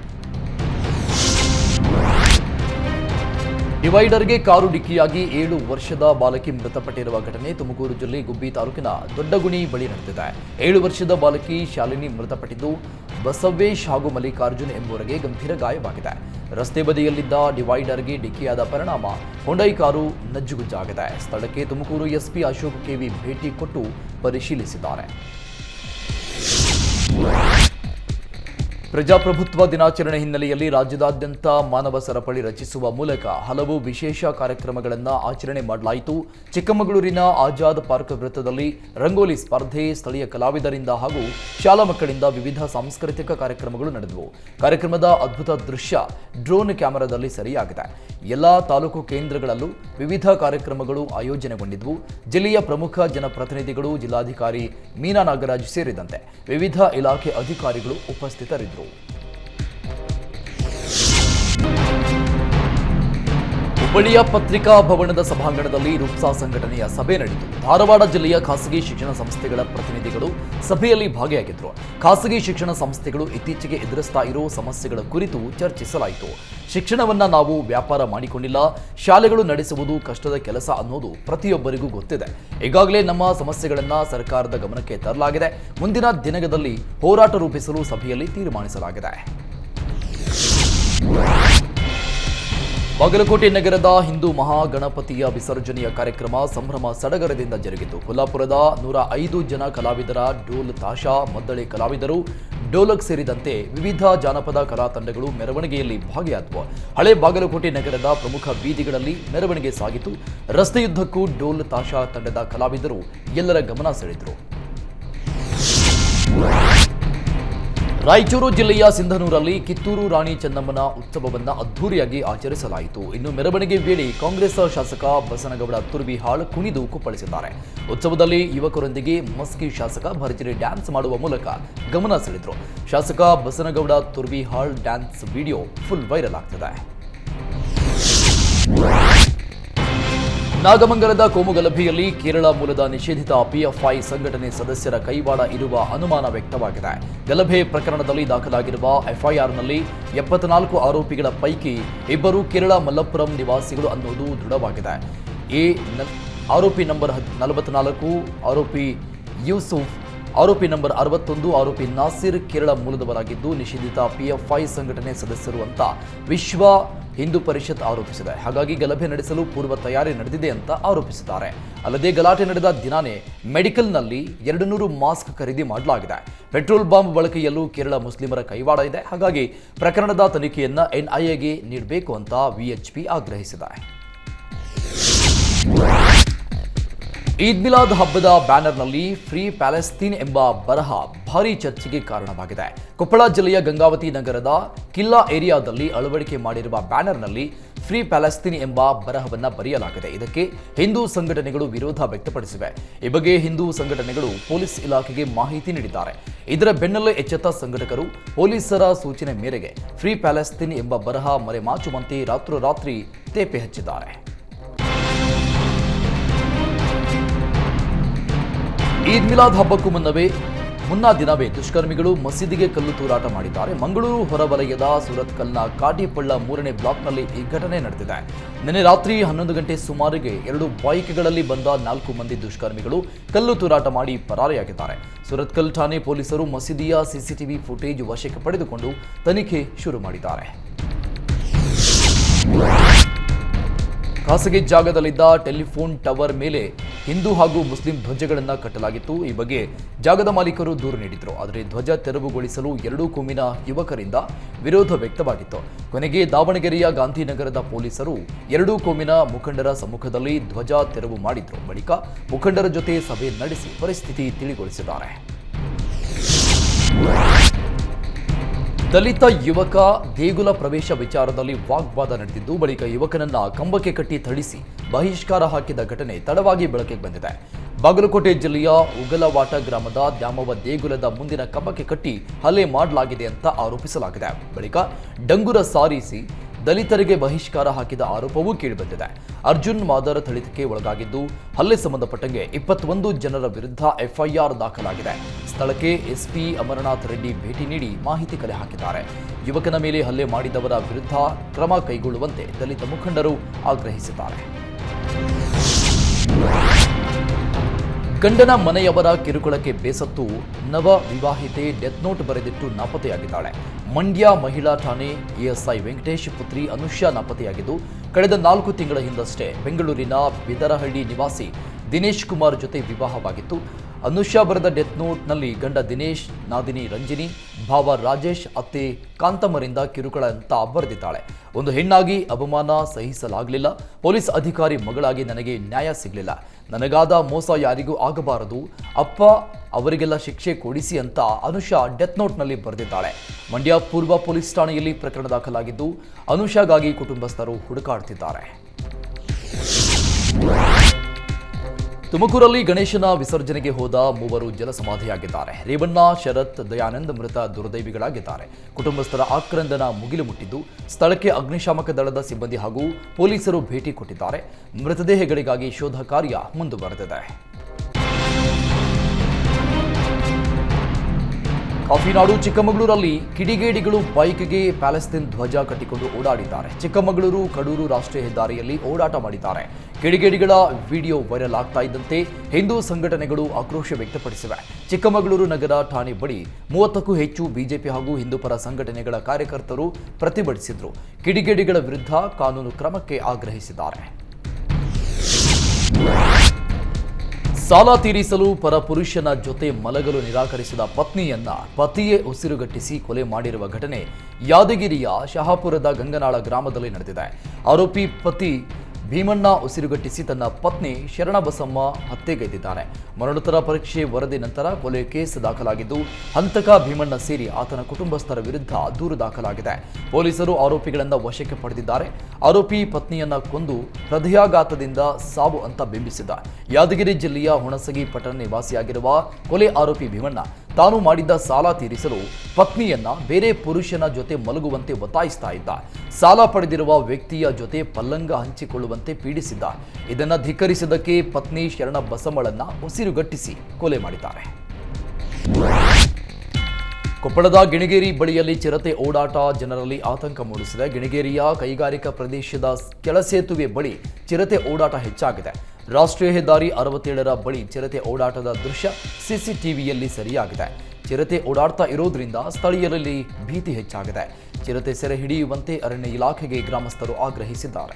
ಡಿವೈಡರ್ಗೆ ಕಾರು ಡಿಕ್ಕಿಯಾಗಿ ಏಳು ವರ್ಷದ ಬಾಲಕಿ ಮೃತಪಟ್ಟಿರುವ ಘಟನೆ ತುಮಕೂರು ಜಿಲ್ಲೆ ಗುಬ್ಬಿ ತಾಲೂಕಿನ ದೊಡ್ಡಗುಣಿ ಬಳಿ ನಡೆದಿದೆ. ಏಳು ವರ್ಷದ ಬಾಲಕಿ ಶಾಲಿನಿ ಮೃತಪಟ್ಟಿದ್ದು ಬಸವೇಶ್ ಹಾಗೂ ಮಲ್ಲಿಕಾರ್ಜುನ್ ಎಂಬುವರಿಗೆ ಗಂಭೀರ ಗಾಯವಾಗಿದೆ. ರಸ್ತೆ ಬದಿಯಲ್ಲಿದ್ದ ಡಿವೈಡರ್ಗೆ ಡಿಕ್ಕಿಯಾದ ಪರಿಣಾಮ ಹೊಂಡೈ ಕಾರು ನಜ್ಜುಗುಜ್ಜಾಗಿದೆ. ಸ್ಥಳಕ್ಕೆ ತುಮಕೂರು ಎಸ್ಪಿ ಅಶೋಕ್ ಕೆವಿ ಭೇಟಿ ಕೊಟ್ಟು ಪರಿಶೀಲಿಸಿದ್ದಾರೆ. ಪ್ರಜಾಪ್ರಭುತ್ವ ದಿನಾಚರಣೆ ಹಿನ್ನೆಲೆಯಲ್ಲಿ ರಾಜ್ಯದಾದ್ಯಂತ ಮಾನವ ಸರಪಳಿ ರಚಿಸುವ ಮೂಲಕ ಹಲವು ವಿಶೇಷ ಕಾರ್ಯಕ್ರಮಗಳನ್ನು ಆಚರಣೆ ಮಾಡಲಾಯಿತು. ಚಿಕ್ಕಮಗಳೂರಿನ ಆಜಾದ್ ಪಾರ್ಕ್ ವೃತ್ತದಲ್ಲಿ ರಂಗೋಲಿ ಸ್ಪರ್ಧೆ ಸ್ಥಳೀಯ ಕಲಾವಿದರಿಂದ ಹಾಗೂ ಶಾಲಾ ಮಕ್ಕಳಿಂದ ವಿವಿಧ ಸಾಂಸ್ಕೃತಿಕ ಕಾರ್ಯಕ್ರಮಗಳು ನಡೆದವು. ಕಾರ್ಯಕ್ರಮದ ಅದ್ಭುತ ದೃಶ್ಯ ಡ್ರೋನ್ ಕ್ಯಾಮೆರಾದಲ್ಲಿ ಸರಿಯಾಗಿದೆ. ಎಲ್ಲ ತಾಲೂಕು ಕೇಂದ್ರಗಳಲ್ಲೂ ವಿವಿಧ ಕಾರ್ಯಕ್ರಮಗಳು ಆಯೋಜನೆಗೊಂಡಿದ್ವು. ಜಿಲ್ಲೆಯ ಪ್ರಮುಖ ಜನಪ್ರತಿನಿಧಿಗಳು ಜಿಲ್ಲಾಧಿಕಾರಿ ಮೀನಾ ನಾಗರಾಜ್ ಸೇರಿದಂತೆ ವಿವಿಧ ಇಲಾಖೆ ಅಧಿಕಾರಿಗಳು ಉಪಸ್ಥಿತರಿದ್ದರು. Capital. ಹುಬ್ಬಳ್ಳಿಯ ಪತ್ರಿಕಾ ಭವನದ ಸಭಾಂಗಣದಲ್ಲಿ ರೂಪ್ಸಾ ಸಂಘಟನೆಯ ಸಭೆ ನಡೆಯಿತು. ಧಾರವಾಡ ಜಿಲ್ಲೆಯ ಖಾಸಗಿ ಶಿಕ್ಷಣ ಸಂಸ್ಥೆಗಳ ಪ್ರತಿನಿಧಿಗಳು ಸಭೆಯಲ್ಲಿ ಭಾಗಿಯಾಗಿದ್ದರು. ಖಾಸಗಿ ಶಿಕ್ಷಣ ಸಂಸ್ಥೆಗಳು ಇತ್ತೀಚೆಗೆ ಎದುರಿಸ್ತಾ ಇರೋ ಸಮಸ್ಯೆಗಳ ಕುರಿತು ಚರ್ಚಿಸಲಾಯಿತು. ಶಿಕ್ಷಣವನ್ನ ನಾವು ವ್ಯಾಪಾರ ಮಾಡಿಕೊಂಡಿಲ್ಲ, ಶಾಲೆಗಳು ನಡೆಸುವುದು ಕಷ್ಟದ ಕೆಲಸ ಅನ್ನೋದು ಪ್ರತಿಯೊಬ್ಬರಿಗೂ ಗೊತ್ತಿದೆ. ಈಗಾಗಲೇ ನಮ್ಮ ಸಮಸ್ಯೆಗಳನ್ನ ಸರ್ಕಾರದ ಗಮನಕ್ಕೆ ತರಲಾಗಿದೆ. ಮುಂದಿನ ದಿನಗಳಲ್ಲಿ ಹೋರಾಟ ರೂಪಿಸಲು ಸಭೆಯಲ್ಲಿ ತೀರ್ಮಾನಿಸಲಾಗಿದೆ. ಬಾಗಲಕೋಟೆ ನಗರದ ಹಿಂದೂ ಮಹಾಗಣಪತಿಯ ವಿಸರ್ಜನೆಯ ಕಾರ್ಯಕ್ರಮ ಸಂಭ್ರಮ ಸಡಗರದಿಂದ ಜರುಗಿತು. ಕೊಲ್ಲಾಪುರದ ನೂರ ಐದು ಜನ ಕಲಾವಿದರ ಡೋಲ್ ತಾಶಾ, ಮದ್ದಳೆ ಕಲಾವಿದರು, ಡೋಲಕ್ ಸೇರಿದಂತೆ ವಿವಿಧ ಜಾನಪದ ಕಲಾ ತಂಡಗಳು ಮೆರವಣಿಗೆಯಲ್ಲಿ ಭಾಗಿಯಾದವು. ಹಳೆ ಬಾಗಲಕೋಟೆ ನಗರದ ಪ್ರಮುಖ ಬೀದಿಗಳಲ್ಲಿ ಮೆರವಣಿಗೆ ಸಾಗಿತು. ರಸ್ತೆಯುದ್ದಕ್ಕೂ ಡೋಲ್ ತಾಶಾ ತಂಡದ ಕಲಾವಿದರು ಎಲ್ಲರ ಗಮನ ಸೆಳೆದರು. ರಾಯಚೂರು ಜಿಲ್ಲೆಯ ಸಿಂಧನೂರಲ್ಲಿ ಕಿತ್ತೂರು ರಾಣಿ ಚೆನ್ನಮ್ಮನ ಉತ್ಸವವನ್ನು ಅದ್ದೂರಿಯಾಗಿ ಆಚರಿಸಲಾಯಿತು. ಇನ್ನು ಮೆರವಣಿಗೆ ವೇಳೆ ಕಾಂಗ್ರೆಸ್ ಶಾಸಕ ಬಸನಗೌಡ ತುರ್ಬಿಹಾಳ್ ಕುಣಿದು ಕುಪ್ಪಳಿಸಿದ್ದಾರೆ. ಉತ್ಸವದಲ್ಲಿ ಯುವಕರೊಂದಿಗೆ ಮಸ್ಕಿ ಶಾಸಕ ಭರ್ಜರಿ ಡ್ಯಾನ್ಸ್ ಮಾಡುವ ಮೂಲಕ ಗಮನ ಸೆಳೆದರು. ಶಾಸಕ Basanagouda Turvihal dance video full viral ಆಗ್ತಿದೆ. ನಾಗಮಂಗಲದ ಕೋಮುಗಲಭೆಯಲ್ಲಿ ಕೇರಳ ಮೂಲದ ನಿಷೇಧಿತ ಪಿಎಫ್ಐ ಸಂಘಟನೆ ಸದಸ್ಯರ ಕೈವಾಡ ಇರುವ ಅನುಮಾನ ವ್ಯಕ್ತವಾಗಿದೆ. ಗಲಭೆ ಪ್ರಕರಣದಲ್ಲಿ ದಾಖಲಾಗಿರುವ ಎಫ್ಐಆರ್ನಲ್ಲಿ ಎಪ್ಪತ್ನಾಲ್ಕು ಆರೋಪಿಗಳ ಪೈಕಿ ಇಬ್ಬರು ಕೇರಳ ಮಲ್ಲಪುರಂ ನಿವಾಸಿಗಳು ಅನ್ನೋದು ದೃಢವಾಗಿದೆ. ಎ ಆರೋಪಿ ನಂಬರ್ ನಲವತ್ನಾಲ್ಕು, ಆರೋಪಿ ಯೂಸುಫ್, ಆರೋಪಿ ನಂಬರ್ ಅರವತ್ತೊಂದು, ಆರೋಪಿ ನಾಸಿರ್ ಕೇರಳ ಮೂಲದವರಾಗಿದ್ದು, ನಿಷೇಧಿತ ಪಿಎಫ್ಐ ಸಂಘಟನೆ ಸದಸ್ಯರು ಅಂತ ವಿಶ್ವ ಹಿಂದೂ ಪರಿಷತ್ ಆರೋಪಿಸಿದೆ. ಹಾಗಾಗಿ ಗಲಭೆ ನಡೆಸಲು ಪೂರ್ವ ತಯಾರಿ ನಡೆದಿದೆ ಅಂತ ಆರೋಪಿಸಿದ್ದಾರೆ. ಅಲ್ಲದೆ ಗಲಾಟೆ ನಡೆದ ದಿನಾನೇ ಮೆಡಿಕಲ್ನಲ್ಲಿ ಎರಡು ನೂರು ಮಾಸ್ಕ್ ಖರೀದಿ ಮಾಡಲಾಗಿದೆ. ಪೆಟ್ರೋಲ್ ಬಾಂಬ್ ಬಳಕೆಯಲ್ಲೂ ಕೇರಳ ಮುಸ್ಲಿಮರ ಕೈವಾಡ ಇದೆ. ಹಾಗಾಗಿ ಪ್ರಕರಣದ ತನಿಖೆಯನ್ನು ಎನ್ಐಎಗೆ ನೀಡಬೇಕು ಅಂತ ವಿಎಚ್ಪಿ ಆಗ್ರಹಿಸಿದೆ. ಈದ್ ಮಿಲಾದ್ ಹಬ್ಬದ ಬ್ಯಾನರ್ನಲ್ಲಿ ಫ್ರೀ ಪ್ಯಾಲೆಸ್ತೀನ್ ಎಂಬ ಬರಹ ಭಾರೀ ಚರ್ಚೆಗೆ ಕಾರಣವಾಗಿದೆ. ಕೊಪ್ಪಳ ಜಿಲ್ಲೆಯ ಗಂಗಾವತಿ ನಗರದ ಕಿಲ್ಲಾ ಏರಿಯಾದಲ್ಲಿ ಅಳವಡಿಕೆ ಮಾಡಿರುವ ಬ್ಯಾನರ್ನಲ್ಲಿ ಫ್ರೀ ಪ್ಯಾಲೆಸ್ತೀನ್ ಎಂಬ ಬರಹವನ್ನು ಬರೆಯಲಾಗಿದೆ. ಇದಕ್ಕೆ ಹಿಂದೂ ಸಂಘಟನೆಗಳು ವಿರೋಧ ವ್ಯಕ್ತಪಡಿಸಿವೆ. ಈ ಬಗ್ಗೆ ಹಿಂದೂ ಸಂಘಟನೆಗಳು ಪೊಲೀಸ್ ಇಲಾಖೆಗೆ ಮಾಹಿತಿ ನೀಡಿದ್ದಾರೆ. ಇದರ ಬೆನ್ನಲ್ಲೇ ಎಚ್ಚೆತ್ತ ಸಂಘಟಕರು ಪೊಲೀಸರ ಸೂಚನೆ ಮೇರೆಗೆ ಫ್ರೀ ಪ್ಯಾಲೆಸ್ತೀನ್ ಎಂಬ ಬರಹ ಮರೆಮಾಚುವಂತೆ ರಾತ್ರೋರಾತ್ರಿ ತೇಪೆ ಹಚ್ಚಿದ್ದಾರೆ. ಈದ್ ಮಿಲಾದ್ ಹಬ್ಬಕ್ಕೂ ಮುನ್ನವೇ ಮುನ್ನಾ ದಿನವೇ ದುಷ್ಕರ್ಮಿಗಳು ಮಸೀದಿಗೆ ಕಲ್ಲು ತೂರಾಟ ಮಾಡಿದ್ದಾರೆ. ಮಂಗಳೂರು ಹೊರವಲಯದ ಸುರತ್ಕಲ್ನ ಕಾಟಿಪಳ್ಳ ಮೂರನೇ ಬ್ಲಾಕ್ನಲ್ಲಿ ಈ ಘಟನೆ ನಡೆದಿದೆ. ನಿನ್ನೆ ರಾತ್ರಿ ಹನ್ನೊಂದು ಗಂಟೆ ಸುಮಾರಿಗೆ ಎರಡು ಬೈಕ್ಗಳಲ್ಲಿ ಬಂದ ನಾಲ್ಕು ಮಂದಿ ದುಷ್ಕರ್ಮಿಗಳು ಕಲ್ಲು ತೂರಾಟ ಮಾಡಿ ಪರಾರಿಯಾಗಿದ್ದಾರೆ. ಸುರತ್ಕಲ್ ಠಾಣೆ ಪೊಲೀಸರು ಮಸೀದಿಯ ಸಿಸಿಟಿವಿ ಫುಟೇಜ್ ವಶಕ್ಕೆ ಪಡೆದುಕೊಂಡು ತನಿಖೆ ಶುರು ಮಾಡಿದ್ದಾರೆ. ಖಾಸಗಿ ಜಾಗದಲ್ಲಿದ್ದ ಟೆಲಿಫೋನ್ ಟವರ್ ಮೇಲೆ ಹಿಂದೂ ಹಾಗೂ ಮುಸ್ಲಿಂ ಧ್ವಜಗಳನ್ನು ಕಟ್ಟಲಾಗಿತ್ತು. ಈ ಬಗ್ಗೆ ಜಾಗದ ಮಾಲೀಕರು ದೂರು ನೀಡಿದರು. ಆದರೆ ಧ್ವಜ ತೆರವುಗೊಳಿಸಲು ಎರಡೂ ಕೋಮಿನ ಯುವಕರಿಂದ ವಿರೋಧ ವ್ಯಕ್ತವಾಗಿತ್ತು. ಕೊನೆಗೆ ದಾವಣಗೆರೆಯ ಗಾಂಧಿನಗರದ ಪೊಲೀಸರು ಎರಡೂ ಕೋಮಿನ ಮುಖಂಡರ ಸಮ್ಮುಖದಲ್ಲಿ ಧ್ವಜ ತೆರವು ಮಾಡಿದ್ರು. ಬಳಿಕ ಮುಖಂಡರ ಜೊತೆ ಸಭೆ ನಡೆಸಿ ಪರಿಸ್ಥಿತಿ ತಿಳಿಗೊಳಿಸಿದ್ದಾರೆ. ದಲಿತ ಯುವಕ ದೇಗುಲ ಪ್ರವೇಶ ವಿಚಾರದಲ್ಲಿ ವಾಗ್ವಾದ ನಡೆದಿದ್ದು, ಬಳಿಕ ಯುವಕನನ್ನ ಕಂಬಕ್ಕೆ ಕಟ್ಟಿ ಥಳಿಸಿ ಬಹಿಷ್ಕಾರ ಹಾಕಿದ ಘಟನೆ ತಡವಾಗಿ ಬೆಳಕಿಗೆ ಬಂದಿದೆ. ಬಾಗಲಕೋಟೆ ಜಿಲ್ಲೆಯ ಉಗಲವಾಟ ಗ್ರಾಮದ ದ್ಯಾಮವ ದೇಗುಲದ ಮುಂದಿನ ಕಂಬಕ್ಕೆ ಕಟ್ಟಿ ಹಲ್ಲೆ ಮಾಡಲಾಗಿದೆ ಅಂತ ಆರೋಪಿಸಲಾಗಿದೆ. ಬಳಿಕ ಡಂಗುರ ಸಾರಿಸಿ ದಲಿತರಿಗೆ ಬಹಿಷ್ಕಾರ ಹಾಕಿದ ಆರೋಪವೂ ಕೇಳಿಬಂದಿದೆ. ಅರ್ಜುನ್ ಮಾದರ್ ಥಳಿತಕ್ಕೆ ಒಳಗಾಗಿದ್ದು, ಹಲ್ಲೆ ಸಂಬಂಧಪಟ್ಟಂಗೆ ಇಪ್ಪತ್ತೊಂದು ಜನರ ವಿರುದ್ಧ ಎಫ್ಐಆರ್ ದಾಖಲಾಗಿದೆ. ಸ್ಥಳಕ್ಕೆ ಎಸ್ಪಿ ಅಮರನಾಥ್ ರೆಡ್ಡಿ ಭೇಟಿ ನೀಡಿ ಮಾಹಿತಿ ಕಲೆ ಹಾಕಿದ್ದಾರೆ. ಯುವಕನ ಮೇಲೆ ಹಲ್ಲೆ ಮಾಡಿದವರ ವಿರುದ್ಧ ಕ್ರಮ ಕೈಗೊಳ್ಳುವಂತೆ ದಲಿತ ಮುಖಂಡರು ಆಗ್ರಹಿಸಿದ್ದಾರೆ. ಗಂಡನ ಮನೆಯವರ ಕಿರುಕುಳಕ್ಕೆ ಬೇಸತ್ತು ನವ ವಿವಾಹಿತೆ ಡೆತ್ ನೋಟ್ ಬರೆದಿಟ್ಟು ನಾಪತ್ತೆಯಾಗಿದ್ದಾಳೆ. ಮಂಡ್ಯ ಮಹಿಳಾ ಠಾಣೆ ಎಎಸ್ಐ ವೆಂಕಟೇಶ್ ಪುತ್ರಿ ಅನುಷ್ಯಾ ನಾಪತ್ತೆಯಾಗಿದ್ದು, ಕಳೆದ ನಾಲ್ಕು ತಿಂಗಳ ಹಿಂದಷ್ಟೇ ಬೆಂಗಳೂರಿನ ಬಿದರಹಳ್ಳಿ ನಿವಾಸಿ ದಿನೇಶ್ ಕುಮಾರ್ ಜೊತೆ ವಿವಾಹವಾಗಿತ್ತು. ಅನುಷಾ ಬರೆದ ಡೆತ್ ನೋಟ್ನಲ್ಲಿ ಗಂಡ ದಿನೇಶ್, ನಾದಿನಿ ರಂಜಿನಿ, ಭಾವ ರಾಜೇಶ್, ಅತ್ತೆ ಕಾಂತಮ್ಮರಿಂದ ಕಿರುಕುಳ ಅಂತ ಬರೆದಿದ್ದಾಳೆ. ಒಂದು ಹೆಣ್ಣಾಗಿ ಅವಮಾನ ಸಹಿಸಲಾಗಲಿಲ್ಲ. ಪೊಲೀಸ್ ಅಧಿಕಾರಿ ಮಗಳಾಗಿ ನನಗೆ ನ್ಯಾಯ ಸಿಗಲಿಲ್ಲ. ನನಗಾದ ಮೋಸ ಯಾರಿಗೂ ಆಗಬಾರದು. ಅಪ್ಪ ಅವರಿಗೆಲ್ಲ ಶಿಕ್ಷೆ ಕೊಡಿಸಿ ಅಂತ ಅನುಷಾ ಡೆತ್ ನೋಟ್ನಲ್ಲಿ ಬರೆದಿದ್ದಾಳೆ. ಮಂಡ್ಯ ಪೂರ್ವ ಪೊಲೀಸ್ ಠಾಣೆಯಲ್ಲಿ ಪ್ರಕರಣ ದಾಖಲಾಗಿದ್ದು, ಅನುಷಾಗಾಗಿ ಕುಟುಂಬಸ್ಥರು ಹುಡುಕಾಡ್ತಿದ್ದಾರೆ. ತುಮಕೂರಲ್ಲಿ ಗಣೇಶನ ವಿಸರ್ಜನೆಗೆ ಹೋದ ಮೂವರು ಜಲಸಮಾಧಿಯಾಗಿದ್ದಾರೆ. ರೇವಣ್ಣ, ಶರತ್, ದಯಾನಂದ್ ಮೃತ ದುರ್ದೈವಿಗಳಾಗಿದ್ದಾರೆ. ಕುಟುಂಬಸ್ಥರ ಆಕ್ರಂದನ ಮುಗಿಲು ಮುಟ್ಟಿದ್ದು ಸ್ಥಳಕ್ಕೆ ಅಗ್ನಿಶಾಮಕ ದಳದ ಸಿಬ್ಬಂದಿ ಹಾಗೂ ಪೊಲೀಸರು ಭೇಟಿ ಕೊಟ್ಟಿದ್ದಾರೆ. ಮೃತದೇಹಗಳಿಗಾಗಿ ಶೋಧ ಕಾರ್ಯ ಮುಂದುವರೆದಿದೆ. ಕಾಫಿನಾಡು ಚಿಕ್ಕಮಗಳೂರಲ್ಲಿ ಕಿಡಿಗೇಡಿಗಳು ಬೈಕ್ಗೆ ಪ್ಯಾಲೆಸ್ತೀನ್ ಧ್ವಜ ಕಟ್ಟಿಕೊಂಡು ಓಡಾಡಿದ್ದಾರೆ. ಚಿಕ್ಕಮಗಳೂರು, ಕಡೂರು ರಾಷ್ಟ್ರೀಯ ಹೆದ್ದಾರಿಯಲ್ಲಿ ಓಡಾಟ ಮಾಡಿದ್ದಾರೆ. ಕಿಡಿಗೇಡಿಗಳ ವಿಡಿಯೋ ವೈರಲ್ ಆಗ್ತಾ ಇದ್ದಂತೆ ಹಿಂದೂ ಸಂಘಟನೆಗಳು ಆಕ್ರೋಶ ವ್ಯಕ್ತಪಡಿಸಿವೆ. ಚಿಕ್ಕಮಗಳೂರು ನಗರ ಠಾಣೆ ಬಳಿ ಮೂವತ್ತಕ್ಕೂ ಹೆಚ್ಚು ಬಿಜೆಪಿ ಹಾಗೂ ಹಿಂದೂಪರ ಸಂಘಟನೆಗಳ ಕಾರ್ಯಕರ್ತರು ಪ್ರತಿಭಟಿಸಿದ್ರು. ಕಿಡಿಗೇಡಿಗಳ ವಿರುದ್ಧ ಕಾನೂನು ಕ್ರಮಕ್ಕೆ ಆಗ್ರಹಿಸಿದ್ದಾರೆ. ಸಾಲ ತೀರಿಸಲು ಪರಪುರುಷನ ಜೊತೆ ಮಲಗಲು ನಿರಾಕರಿಸಿದ ಪತ್ನಿಯನ್ನ ಪತಿಯೇ ಉಸಿರುಗಟ್ಟಿಸಿ ಕೊಲೆ ಮಾಡಿರುವ ಘಟನೆ ಯಾದಗಿರಿಯ ಶಹಾಪುರದ ಗಂಗನಾಳ ಗ್ರಾಮದಲ್ಲಿ ನಡೆದಿದೆ. ಆರೋಪಿ ಪತಿ ಭೀಮಣ್ಣ ಉಸಿರುಗಟ್ಟಿಸಿ ತನ್ನ ಪತ್ನಿ ಶರಣಬಸಮ್ಮ ಹತ್ಯೆಗೈದಿದ್ದಾನೆ ಮರಣೋತ್ತರ ಪರೀಕ್ಷೆ ವರದಿ ನಂತರ ಕೊಲೆ ಕೇಸ್ ದಾಖಲಾಗಿದ್ದು, ಹಂತಕ ಭೀಮಣ್ಣ ಸೇರಿ ಆತನ ಕುಟುಂಬಸ್ಥರ ವಿರುದ್ಧ ದೂರು ದಾಖಲಾಗಿದೆ. ಪೊಲೀಸರು ಆರೋಪಿಗಳನ್ನು ವಶಕ್ಕೆ ಪಡೆದಿದ್ದಾರೆ. ಆರೋಪಿ ಪತ್ನಿಯನ್ನ ಕೊಂದು ಹೃದಯಾಘಾತದಿಂದ ಸಾವು ಅಂತ ಬಿಂಬಿಸಿದ್ದ ಯಾದಗಿರಿ ಜಿಲ್ಲೆಯ ಹುಣಸಗಿ ಪಟ್ಟಣ ನಿವಾಸಿಯಾಗಿರುವ ಕೊಲೆ ಆರೋಪಿ ಭೀಮಣ್ಣ ತಾನು ಮಾಡಿದ್ದ ಸಾಲ ತೀರಿಸಲು ಪತ್ನಿಯನ್ನ ಬೇರೆ ಪುರುಷನ ಜೊತೆ ಮಲಗುವಂತೆ ಒತ್ತಾಯಿಸ್ತಾ ಇದ್ದ. ಸಾಲ ಪಡೆದಿರುವ ವ್ಯಕ್ತಿಯ ಜೊತೆ ಪಲ್ಲಂಗ ಹಂಚಿಕೊಳ್ಳುವಂತೆ ಪೀಡಿಸಿದ್ದ. ಇದನ್ನ ಧಿಕ್ಕರಿಸಿದ್ದಕ್ಕೆ ಪತ್ನಿ ಶರಣ ಬಸಮ್ಮಳನ್ನ ಉಸಿರುಗಟ್ಟಿಸಿ ಕೊಲೆ ಮಾಡಿದ್ದಾರೆ. ಕೊಪ್ಪಳದ ಗಿಣಿಗೇರಿ ಬಳಿಯಲ್ಲಿ ಚಿರತೆ ಓಡಾಟ, ಜನರಲ್ಲಿ ಆತಂಕ ಮೂಡಿಸಿದೆ. ಗಿಣಿಗೇರಿಯ ಕೈಗಾರಿಕಾ ಪ್ರದೇಶದ ಕೆಳಸೇತುವೆ ಬಳಿ ಚಿರತೆ ಓಡಾಟ ಹೆಚ್ಚಾಗಿದೆ. ರಾಷ್ಟ್ರೀಯ ಹೆದ್ದಾರಿ ಅರವತ್ತೇಳರ ಬಳಿ ಚಿರತೆ ಓಡಾಟದ ದೃಶ್ಯ ಸಿಸಿಟಿವಿಯಲ್ಲಿ ಸರಿಯಾಗಿದೆ. ಚಿರತೆ ಓಡಾಡ್ತಾ ಇರೋದ್ರಿಂದ ಸ್ಥಳೀಯರಲ್ಲಿ ಭೀತಿ ಹೆಚ್ಚಾಗಿದೆ. ಚಿರತೆ ಸೆರೆ ಹಿಡಿಯುವಂತೆ ಅರಣ್ಯ ಇಲಾಖೆಗೆ ಗ್ರಾಮಸ್ಥರು ಆಗ್ರಹಿಸಿದ್ದಾರೆ.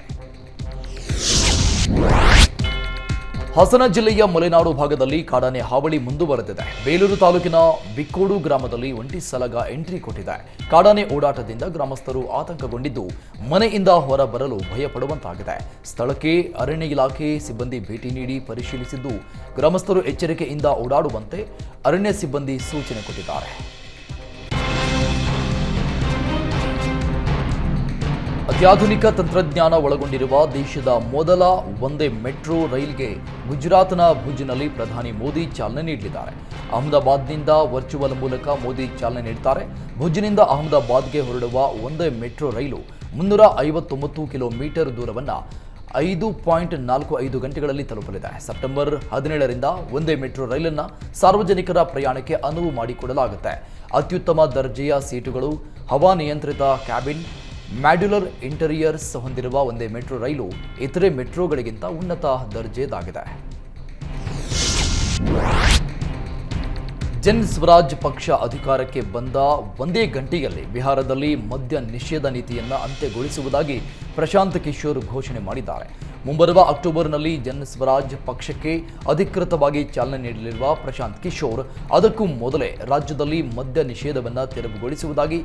ಹಾಸನ ಜಿಲ್ಲೆಯ ಮಲೆನಾಡು ಭಾಗದಲ್ಲಿ ಕಾಡಾನೆ ಹಾವಳಿ ಮುಂದುವರೆದಿದೆ. ಬೇಲೂರು ತಾಲೂಕಿನ ಬಿಕ್ಕೋಡು ಗ್ರಾಮದಲ್ಲಿ ಒಂಟಿ ಸಲಗ ಎಂಟ್ರಿ ಕೊಟ್ಟಿದೆ. ಕಾಡಾನೆ ಓಡಾಟದಿಂದ ಗ್ರಾಮಸ್ಥರು ಆತಂಕಗೊಂಡಿದ್ದು ಮನೆಯಿಂದ ಹೊರ ಬರಲು ಭಯಪಡುವಂತಾಗಿದೆ. ಸ್ಥಳಕ್ಕೆ ಅರಣ್ಯ ಇಲಾಖೆ ಸಿಬ್ಬಂದಿ ಭೇಟಿ ನೀಡಿ ಪರಿಶೀಲಿಸಿದ್ದು, ಗ್ರಾಮಸ್ಥರು ಎಚ್ಚರಿಕೆಯಿಂದ ಓಡಾಡುವಂತೆ ಅರಣ್ಯ ಸಿಬ್ಬಂದಿ ಸೂಚನೆ ಕೊಟ್ಟಿದ್ದಾರೆ. ಅತ್ಯಾಧುನಿಕ ತಂತ್ರಜ್ಞಾನ ಒಳಗೊಂಡಿರುವ ದೇಶದ ಮೊದಲ ಒಂದೇ ಮೆಟ್ರೋ ರೈಲ್ಗೆ ಗುಜರಾತ್ನ ಭುಜ್ನಲ್ಲಿ ಪ್ರಧಾನಿ ಮೋದಿ ಚಾಲನೆ ನೀಡಲಿದ್ದಾರೆ. ಅಹಮದಾಬಾದ್ನಿಂದ ವರ್ಚುವಲ್ ಮೂಲಕ ಮೋದಿ ಚಾಲನೆ ನೀಡುತ್ತಾರೆ ಭುಜ್ನಿಂದ ಅಹಮದಾಬಾದ್ಗೆ ಹೊರಡುವ ಒಂದೇ ಮೆಟ್ರೋ ರೈಲು ಮುನ್ನೂರ ಐವತ್ತೊಂಬತ್ತು ಕಿಲೋಮೀಟರ್ ದೂರವನ್ನು ಐದು ಪಾಯಿಂಟ್ ನಾಲ್ಕು ಐದು ಗಂಟೆಗಳಲ್ಲಿ ತಲುಪಲಿದೆ. ಸೆಪ್ಟೆಂಬರ್ ಹದಿನೇಳರಿಂದ ಒಂದೇ ಮೆಟ್ರೋ ರೈಲನ್ನು ಸಾರ್ವಜನಿಕರ ಪ್ರಯಾಣಕ್ಕೆ ಅನುವು ಮಾಡಿಕೊಡಲಾಗುತ್ತೆ. ಅತ್ಯುತ್ತಮ ದರ್ಜೆಯ ಸೀಟುಗಳು, ಹವಾನಿಯಂತ್ರಿತ ಕ್ಯಾಬಿನ್ ಮ್ಯಾಡ್ಯುಲರ್ ಇಂಟೀರಿಯರ್ಸ್ ಹೊಂದಿರುವ ಒಂದೇ ಮೆಟ್ರೋ ರೈಲು ಇತರೆ ಮೆಟ್ರೋಗಳಿಗಿಂತ ಉನ್ನತ ದರ್ಜೆದಾಗಿದೆ. ಜನ್ ಸ್ವರಾಜ್ ಪಕ್ಷ ಅಧಿಕಾರಕ್ಕೆ ಬಂದ ಒಂದೇ ಗಂಟೆಯಲ್ಲಿ ಬಿಹಾರದಲ್ಲಿ ಮದ್ಯ ನಿಷೇಧ ನೀತಿಯನ್ನು ಅಂತ್ಯಗೊಳಿಸುವುದಾಗಿ ಪ್ರಶಾಂತ್ ಕಿಶೋರ್ ಘೋಷಣೆ ಮಾಡಿದ್ದಾರೆ. ಮುಂಬರುವ ಅಕ್ಟೋಬರ್ನಲ್ಲಿ ಜನ್ ಸ್ವರಾಜ್ ಪಕ್ಷಕ್ಕೆ ಅಧಿಕೃತವಾಗಿ ಚಾಲನೆ ನೀಡಲಿರುವ ಪ್ರಶಾಂತ್ ಕಿಶೋರ್, ಅದಕ್ಕೂ ಮೊದಲೇ ರಾಜ್ಯದಲ್ಲಿ ಮದ್ಯ ನಿಷೇಧವನ್ನು ತೆರವುಗೊಳಿಸುವುದಾಗಿ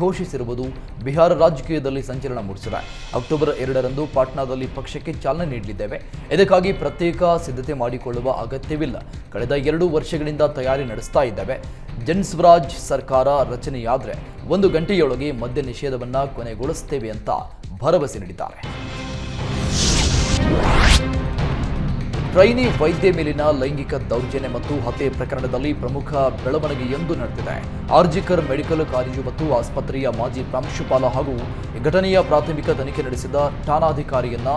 ಘೋಷಿಸಿರುವುದು ಬಿಹಾರ ರಾಜಕೀಯದಲ್ಲಿ ಸಂಚಲನ ಮೂಡಿಸಿದೆ. ಅಕ್ಟೋಬರ್ ಎರಡರಂದು ಪಾಟ್ನಾದಲ್ಲಿ ಪಕ್ಷಕ್ಕೆ ಚಾಲನೆ ನೀಡಲಿದ್ದೇವೆ. ಇದಕ್ಕಾಗಿ ಪ್ರತ್ಯೇಕ ಸಿದ್ಧತೆ ಮಾಡಿಕೊಳ್ಳುವ ಅಗತ್ಯವಿಲ್ಲ. ಕಳೆದ ಎರಡು ವರ್ಷಗಳಿಂದ ತಯಾರಿ ನಡೆಸ್ತಾ ಇದ್ದೇವೆ. ಜನ್ ಸ್ವರಾಜ್ ಸರ್ಕಾರ ರಚನೆಯಾದರೆ ಒಂದು ಗಂಟೆಯೊಳಗೆ ಮದ್ಯ ನಿಷೇಧವನ್ನು ಕೊನೆಗೊಳಿಸುತ್ತೇವೆ ಅಂತ ಭರವಸೆ ನೀಡಿದ್ದಾರೆ. ಟ್ರೈನಿ ವೈದ್ಯ ಮೇಲಿನ ಲೈಂಗಿಕ ದೌರ್ಜನ್ಯ ಮತ್ತು ಹತ್ಯೆ ಪ್ರಕರಣದಲ್ಲಿ ಪ್ರಮುಖ ಬೆಳವಣಿಗೆಯೊಂದು ನಡೆದಿದೆ. ಆರ್ಜಿಕರ್ ಮೆಡಿಕಲ್ ಕಾಲೇಜು ಮತ್ತು ಆಸ್ಪತ್ರೆಯ ಮಾಜಿ ಪ್ರಾಂಶುಪಾಲ ಹಾಗೂ ಘಟನೆಯ ಪ್ರಾಥಮಿಕ ತನಿಖೆ ನಡೆಸಿದ ಠಾಣಾಧಿಕಾರಿಯನ್ನ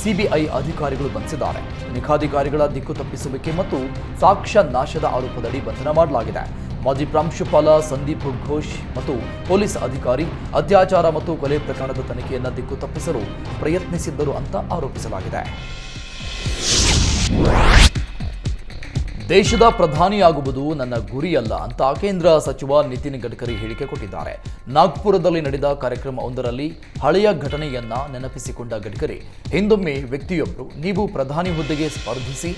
ಸಿಬಿಐ ಅಧಿಕಾರಿಗಳು ಬಂಧಿಸಿದ್ದಾರೆ. ತನಿಖಾಧಿಕಾರಿಗಳ ದಿಕ್ಕು ತಪ್ಪಿಸುವಿಕೆ ಮತ್ತು ಸಾಕ್ಷ್ಯ ನಾಶದ ಆರೋಪದಡಿ ಬಂಧನ ಮಾಡಲಾಗಿದೆ. ಮಾಜಿ ಪ್ರಾಂಶುಪಾಲ ಸಂದೀಪ್ ಘೋಷ್ ಮತ್ತು ಪೊಲೀಸ್ ಅಧಿಕಾರಿ ಅತ್ಯಾಚಾರ ಮತ್ತು ಕೊಲೆ ಪ್ರಕರಣದ ತನಿಖೆಯನ್ನು ದಿಕ್ಕು ತಪ್ಪಿಸಲು ಪ್ರಯತ್ನಿಸಿದ್ದರು ಅಂತ ಆರೋಪಿಸಲಾಗಿದೆ. ದೇಶದ ಪ್ರಧಾನಿಯಾಗುವುದು ನನ್ನ ಗುರಿಯಲ್ಲ ಅಂತ ಕೇಂದ್ರ ಸಚಿವ ನಿತಿನ್ ಗಡ್ಕರಿ ಹೇಳಿಕೆ ಕೊಟ್ಟಿದ್ದಾರೆ. ನಾಗ್ಪುರದಲ್ಲಿ ನಡೆದ ಕಾರ್ಯಕ್ರಮವೊಂದರಲ್ಲಿ ಹಳೆಯ ಘಟನೆಯನ್ನ ನೆನಪಿಸಿಕೊಂಡ ಗಡ್ಕರಿ, ಹಿಂದೊಮ್ಮೆ ವ್ಯಕ್ತಿಯೊಬ್ಬರು ನೀವು ಪ್ರಧಾನಿ ಹುದ್ದೆಗೆ ಸ್ಪರ್ಧಿಸಿ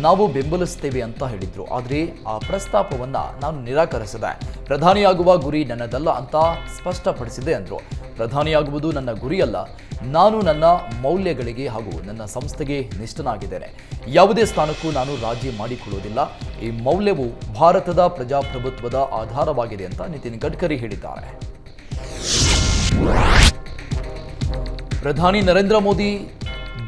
ನಾವು ಬೆಂಬಲಿಸ್ತೇವೆ ಅಂತ ಹೇಳಿದ್ರು. ಆದರೆ ಆ ಪ್ರಸ್ತಾಪವನ್ನ ನಾನು ನಿರಾಕರಿಸಿದೆ. ಪ್ರಧಾನಿಯಾಗುವ ಗುರಿ ನನ್ನದಲ್ಲ ಅಂತ ಸ್ಪಷ್ಟಪಡಿಸಿದೆ ಅಂದರು. ಪ್ರಧಾನಿಯಾಗುವುದು ನನ್ನ ಗುರಿಯಲ್ಲ. ನಾನು ನನ್ನ ಮೌಲ್ಯಗಳಿಗೆ ಹಾಗೂ ನನ್ನ ಸಂಸ್ಥೆಗೆ ನಿಷ್ಠನಾಗಿದ್ದೇನೆ. ಯಾವುದೇ ಸ್ಥಾನಕ್ಕೂ ನಾನು ರಾಜಿ ಮಾಡಿಕೊಳ್ಳುವುದಿಲ್ಲ. ಈ ಮೌಲ್ಯವು ಭಾರತದ ಪ್ರಜಾಪ್ರಭುತ್ವದ ಆಧಾರವಾಗಿದೆ ಅಂತ ನಿತಿನ್ ಗಡ್ಕರಿ ಹೇಳಿದ್ದಾರೆ. ಪ್ರಧಾನಿ ನರೇಂದ್ರ ಮೋದಿ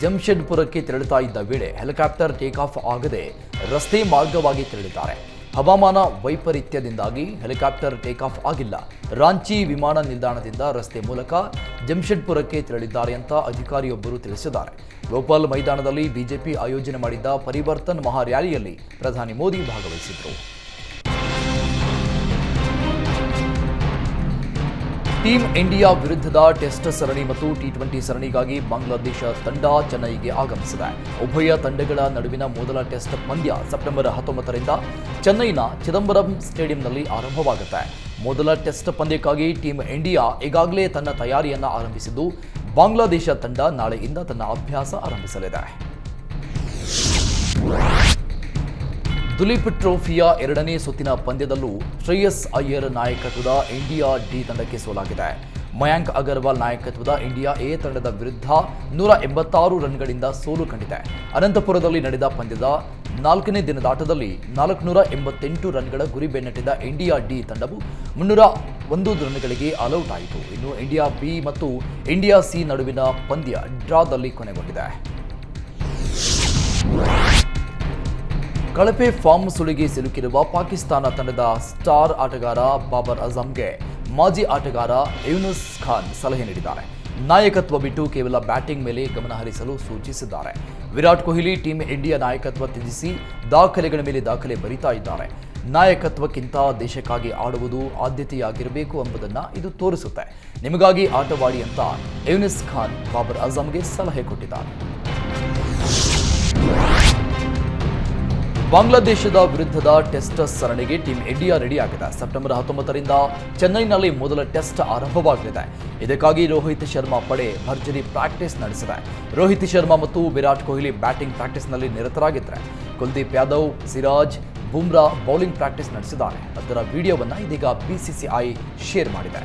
ಜಮ್ಷೆಡ್ಪುರಕ್ಕೆ ತೆರಳುತ್ತಾ ಇದ್ದ ವೇಳೆ ಹೆಲಿಕಾಪ್ಟರ್ ಟೇಕ್ ಆಫ್ ಆಗದೆ ರಸ್ತೆ ಮಾರ್ಗವಾಗಿ ತೆರಳಿದ್ದಾರೆ. ಹವಾಮಾನ ವೈಪರೀತ್ಯದಿಂದಾಗಿ ಹೆಲಿಕಾಪ್ಟರ್ ಟೇಕ್ ಆಫ್ ಆಗಿಲ್ಲ. ರಾಂಚಿ ವಿಮಾನ ನಿಲ್ದಾಣದಿಂದ ರಸ್ತೆ ಮೂಲಕ ಜಮ್ಷೆಡ್ಪುರಕ್ಕೆ ತೆರಳಿದ್ದಾರೆ ಅಂತ ಅಧಿಕಾರಿಯೊಬ್ಬರು ತಿಳಿಸಿದ್ದಾರೆ. ಗೋಪಾಲ್ ಮೈದಾನದಲ್ಲಿ ಬಿಜೆಪಿ ಆಯೋಜನೆ ಮಾಡಿದ್ದ ಪರಿವರ್ತನ್ ಮಹಾರ್ಯಾಲಿಯಲ್ಲಿ ಪ್ರಧಾನಿ ಮೋದಿ ಭಾಗವಹಿಸಿದ್ರು. ಟೀಂ ಇಂಡಿಯಾ ವಿರುದ್ಧದ ಟೆಸ್ಟ್ ಸರಣಿ ಮತ್ತು ಟಿ ಟ್ವೆಂಟಿ ಸರಣಿಗಾಗಿ ಬಾಂಗ್ಲಾದೇಶ ತಂಡ ಚೆನ್ನೈಗೆ ಆಗಮಿಸಿದೆ. ಉಭಯ ತಂಡಗಳ ನಡುವಿನ ಮೊದಲ ಟೆಸ್ಟ್ ಪಂದ್ಯ ಸೆಪ್ಟೆಂಬರ್ ಹತ್ತೊಂಬತ್ತರಿಂದ ಚೆನ್ನೈನ ಚಿದಂಬರಂ ಸ್ಟೇಡಿಯಂನಲ್ಲಿ ಆರಂಭವಾಗುತ್ತೆ. ಮೊದಲ ಟೆಸ್ಟ್ ಪಂದ್ಯಕ್ಕಾಗಿ ಟೀಂ ಇಂಡಿಯಾ ಈಗಾಗಲೇ ತನ್ನ ತಯಾರಿಯನ್ನು ಆರಂಭಿಸಿದ್ದು, ಬಾಂಗ್ಲಾದೇಶ ತಂಡ ನಾಳೆಯಿಂದ ತನ್ನ ಅಭ್ಯಾಸ ಆರಂಭಿಸಲಿದೆ. ದುಲೀಪ್ ಟ್ರೋಫಿಯ ಎರಡನೇ ಸುತ್ತಿನ ಪಂದ್ಯದಲ್ಲೂ ಶ್ರೇಯಸ್ ಅಯ್ಯರ್ ನಾಯಕತ್ವದ ಇಂಡಿಯಾ ಡಿ ತಂಡಕ್ಕೆ ಸೋಲಾಗಿದೆ. ಮಯಾಂಕ್ ಅಗರ್ವಾಲ್ ನಾಯಕತ್ವದ ಇಂಡಿಯಾ ಎ ತಂಡದ ವಿರುದ್ಧ ನೂರ ಎಂಬತ್ತಾರು ರನ್ಗಳಿಂದ ಸೋಲು ಕಂಡಿದೆ. ಅನಂತಪುರದಲ್ಲಿ ನಡೆದ ಪಂದ್ಯದ ನಾಲ್ಕನೇ ದಿನದಾಟದಲ್ಲಿ ನಾಲ್ಕುನೂರ ಎಂಬತ್ತೆಂಟು ರನ್ಗಳ ಗುರಿ ಬೆನ್ನಟ್ಟಿದ ಇಂಡಿಯಾ ಡಿ ತಂಡವು ಮುನ್ನೂರ ಒಂದು ರನ್ಗಳಿಗೆ ಆಲ್ಔಟ್ ಆಯಿತು ಇನ್ನು ಇಂಡಿಯಾ ಬಿ ಮತ್ತು ಇಂಡಿಯಾ ಸಿ ನಡುವಿನ ಪಂದ್ಯ ಡ್ರಾದಲ್ಲಿ ಕೊನೆಗೊಂಡಿದೆ. ಕಳಪೆ ಫಾರ್ಮ್ ಸುಳಿಗೆ ಸಿಲುಕಿರುವ ಪಾಕಿಸ್ತಾನ ತಂಡದ ಸ್ಟಾರ್ ಆಟಗಾರ ಬಾಬರ್ ಅಜಂಗೆ ಮಾಜಿ ಆಟಗಾರ ಯೂನುಸ್ ಖಾನ್ ಸಲಹೆ ನೀಡಿದ್ದಾರೆ. ನಾಯಕತ್ವ ಬಿಟ್ಟು ಕೇವಲ ಬ್ಯಾಟಿಂಗ್ ಮೇಲೆ ಗಮನ ಹರಿಸಲು ಸೂಚಿಸಿದ್ದಾರೆ. ವಿರಾಟ್ ಕೊಹ್ಲಿ ಟೀಂ ಇಂಡಿಯಾ ನಾಯಕತ್ವ ತ್ಯಜಿಸಿ ದಾಖಲೆಗಳ ಮೇಲೆ ದಾಖಲೆ ಬರಿತಾ ಇದ್ದಾರೆ. ನಾಯಕತ್ವಕ್ಕಿಂತ ದೇಶಕ್ಕಾಗಿ ಆಡುವುದು ಆದ್ಯತೆಯಾಗಿರಬೇಕು ಎಂಬುದನ್ನು ಇದು ತೋರಿಸುತ್ತೆ. ನಿಮಗಾಗಿ ಆಟವಾಡಿ ಅಂತ ಯೂನಿಸ್ ಖಾನ್ ಬಾಬರ್ ಅಜಂಗೆ ಸಲಹೆ ಕೊಟ್ಟಿದ್ದಾರೆ. ಬಾಂಗ್ಲಾದೇಶದ ವಿರುದ್ಧದ ಟೆಸ್ಟ್ ಸರಣಿಗೆ ಟೀಂ ಇಂಡಿಯಾ ರೆಡಿಯಾಗಿದೆ ಸೆಪ್ಟೆಂಬರ್ ಹತ್ತೊಂಬತ್ತರಿಂದ ಚೆನ್ನೈನಲ್ಲಿ ಮೊದಲ ಟೆಸ್ಟ್ ಆರಂಭವಾಗಲಿದೆ. ಇದಕ್ಕಾಗಿ ರೋಹಿತ್ ಶರ್ಮಾ ಪಡೆ ಭರ್ಜರಿ ಪ್ರಾಕ್ಟೀಸ್ ನಡೆಸಿದೆ. ರೋಹಿತ್ ಶರ್ಮಾ ಮತ್ತು ವಿರಾಟ್ ಕೊಹ್ಲಿ ಬ್ಯಾಟಿಂಗ್ ಪ್ರಾಕ್ಟೀಸ್ನಲ್ಲಿ ನಿರತರಾಗಿದ್ದಾರೆ. ಕುಲ್ದೀಪ್ ಯಾದವ್, ಸಿರಾಜ್, ಬುಮ್ರಾ ಬೌಲಿಂಗ್ ಪ್ರಾಕ್ಟೀಸ್ ನಡೆಸಿದ್ದಾರೆ. ಅದರ ವಿಡಿಯೋವನ್ನು ಇದೀಗ ಬಿಸಿಸಿಐ ಶೇರ್ ಮಾಡಿದೆ